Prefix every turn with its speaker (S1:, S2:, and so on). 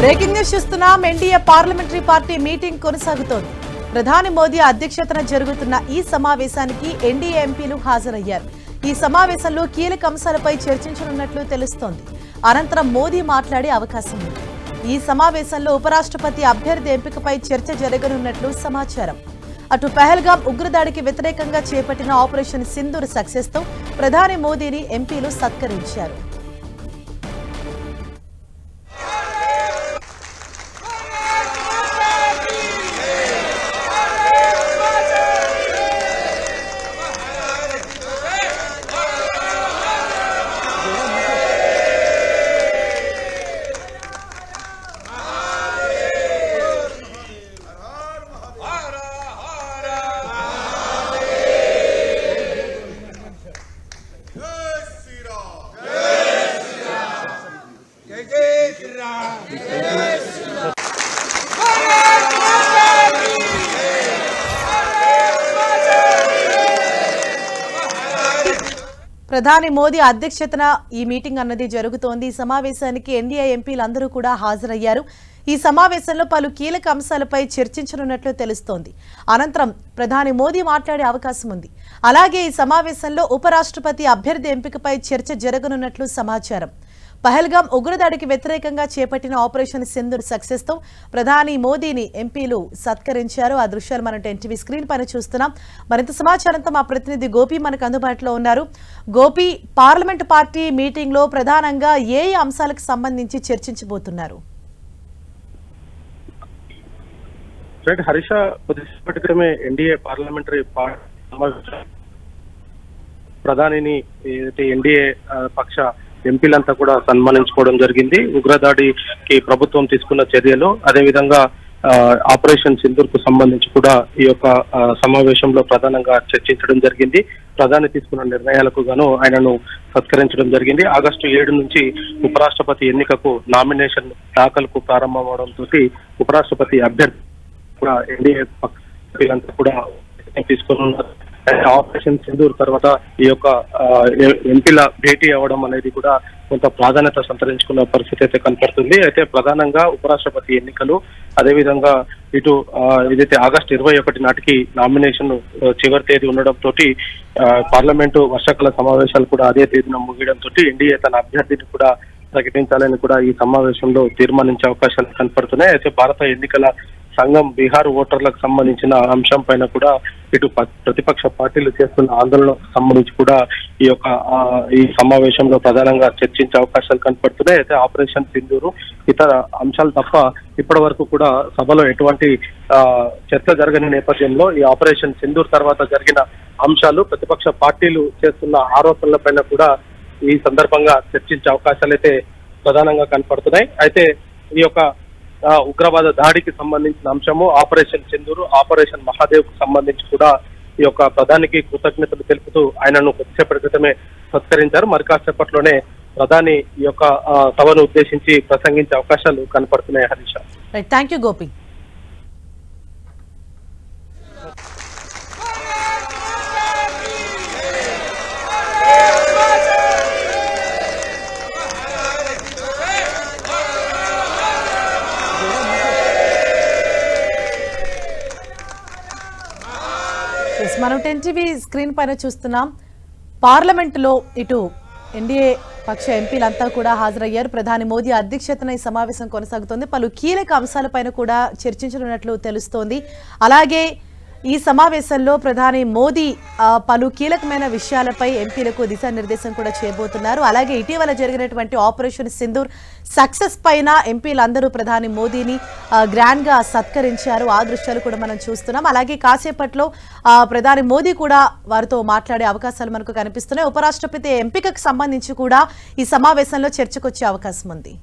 S1: Breaking news చూస్తున్నాం. NDA parliamentary party meeting కొనసాగుతోంది. ప్రధాని మోదీ అధ్యక్షతన జరుగుతున్న ఈ సమావేశానికి ఎన్డీఏ ఎంపీలు హాజరయ్యారు. ఈ సమావేశంలో కీలక అంశాలపై చర్చించనున్నట్లు తెలుస్తోంది. అనంతరం మోదీ మాట్లాడే అవకాశం ఉంది. ఈ సమావేశంలో ఉపరాష్ట్రపతి అభ్యర్థి ఎంపికపై చర్చ జరగనున్నట్లు సమాచారం. అటు పెహల్గాం ఉగ్రదాడికి వ్యతిరేకంగా చేపట్టిన ఆపరేషన్ సింధూర్ సక్సెస్తో ప్రధాని మోదీని ఎంపీలు సత్కరించారు. ప్రధాని మోదీ అధ్యక్షతన ఈ మీటింగ్ అన్నది జరుగుతోంది. ఈ సమావేశానికి ఎన్డీఏ ఎంపీలందరూ కూడా హాజరయ్యారు. ఈ సమావేశంలో పలు కీలక అంశాలపై చర్చించనున్నట్లు తెలుస్తోంది. అనంతరం ప్రధాని మోదీ మాట్లాడే అవకాశం ఉంది. అలాగే ఈ సమావేశంలో ఉపరాష్ట్రపతి అభ్యర్థి ఎంపికపై చర్చ జరగనున్నట్లు సమాచారం. పహల్గాం ఉగ్రదాడికి వ్యతిరేకంగా చేపట్టిన ఆపరేషన్ సింధూర్ సక్సెస్తో ప్రధాని మోదీని ఎంపీలు సత్కరించారు. ఆ దృశ్యాలు మనం ఎన్టీవీ స్క్రీన్ పైన చూస్తున్నాం. మరింత సమాచారంతో మా ప్రతినిధి గోపి మనకు అందుబాటులో ఉన్నారు. గోపి పార్లమెంట్ పార్టీ మీటింగ్లో ప్రధానంగా ఏ అంశాలకు సంబంధించి చర్చించబోతున్నారు?
S2: హరీష కొద్దిసేపటి క్రితమే ఎన్డీఏ పార్లమెంటరీ పార్టీ సమావేశం. ప్రధానిని ఏదైతే ఎన్డీఏ పక్ష ఎంపీలంతా కూడా సన్మానించుకోవడం జరిగింది. ఉగ్రదాడికి ప్రభుత్వం తీసుకున్న చర్యలు అదేవిధంగా ఆ, ఆపరేషన్ సింధూర్కు సంబంధించి కూడా ఈ యొక్క సమావేశంలో ప్రధానంగా చర్చించడం జరిగింది. ప్రధాని తీసుకున్న నిర్ణయాలకు గాను ఆయనను సత్కరించడం జరిగింది. ఆగస్టు ఏడు నుంచి ఉపరాష్ట్రపతి ఎన్నికకు నామినేషన్ దాఖలకు ప్రారంభమవడంతో ఉపరాష్ట్రపతి అభ్యర్థి కూడా ఎన్డీఏ కూడా తీసుకొని ఉన్నారు ఆపరేషన్ సింధూర్ తర్వాత ఈ యొక్క ఎంపీల భేటీ అవ్వడం అనేది కూడా కొంత ప్రాధాన్యత సంతరించుకున్న పరిస్థితి అయితే కనపడుతుంది. అయితే ప్రధానంగా ఉపరాష్ట్రపతి ఎన్నికలు అదేవిధంగా ఇటు ఆ, ఏదైతే ఆగస్టు ఇరవై ఒకటి నాటికి నామినేషన్ చివరి తేదీ ఉండడంతో పార్లమెంటు వర్షాకాల సమావేశాలు కూడా అదే తేదీన ముగియడంతో ఎన్డీఏ తన అభ్యర్థిని కూడా ప్రకటించాలని కూడా ఈ సమావేశంలో తీర్మానించే అవకాశాలు కనపడుతున్నాయి. అయితే భారత ఎన్నికల సంఘం బీహార్ ఓటర్లకు సంబంధించిన అంశం పైన కూడా ఇటు ప- ప్రతిపక్ష పార్టీలు చేస్తున్న ఆందోళనకు సంబంధించి కూడా ఈ యొక్క ఈ సమావేశంలో ప్రధానంగా చర్చించే అవకాశాలు కనపడుతున్నాయి. అయితే ఆపరేషన్ సింధూరు ఇతర అంశాలు తప్ప ఇప్పటి వరకు కూడా సభలో ఎటువంటి ఆ, చర్చ జరగని నేపథ్యంలో ఈ ఆపరేషన్ సింధూర్ తర్వాత జరిగిన అంశాలు ప్రతిపక్ష పార్టీలు చేస్తున్న ఆరోపణల పైన కూడా ఈ సందర్భంగా చర్చించే అవకాశాలు అయితే ప్రధానంగా కనపడుతున్నాయి. అయితే ఈ యొక్క ఉగ్రవాద దాడికి సంబంధించిన అంశము ఆపరేషన్ చందూరు ఆపరేషన్ మహాదేవ్కు సంబంధించి కూడా ఈ యొక్క ప్రధానికి కృతజ్ఞతలు తెలుపుతూ ఆయనను కొద్దిసేపటి క్రితమే సత్కరించారు. మరి కాసేపట్లోనే ప్రధాని ఈ యొక్క సభను ఉద్దేశించి ప్రసంగించే అవకాశాలు కనపడుతున్నాయి హరీష్
S1: థ్యాంక్ యూ గోపి మనం టెన్ టీవీ స్క్రీన్ పైన చూస్తున్నాం. పార్లమెంటులో ఇటు ఎన్డీఏ పక్ష ఎంపీలంతా కూడా హాజరయ్యారు. ప్రధాని మోదీ అధ్యక్షతన ఈ సమావేశం కొనసాగుతోంది. పలు కీలక అంశాలపైన కూడా చర్చించనున్నట్లు తెలుస్తోంది. అలాగే ఈ సమావేశంలో ప్రధాని మోదీ పలు కీలకమైన విషయాలపై ఎంపీలకు దిశానిర్దేశం కూడా చేయబోతున్నారు. అలాగే ఇటీవల జరిగినటువంటి ఆపరేషన్ సింధూర్ సక్సెస్ పైన ఎంపీలందరూ ప్రధాని మోదీని గ్రాండ్గా గ్రాండ్గా సత్కరించారు. ఆ దృశ్యాలు కూడా మనం చూస్తున్నాం. అలాగే కాసేపట్లో ప్రధాని మోదీ కూడా వారితో మాట్లాడే అవకాశాలు మనకు కనిపిస్తున్నాయి. ఉపరాష్ట్రపతి ఎంపికకు సంబంధించి కూడా ఈ సమావేశంలో చర్చకొచ్చే అవకాశం ఉంది.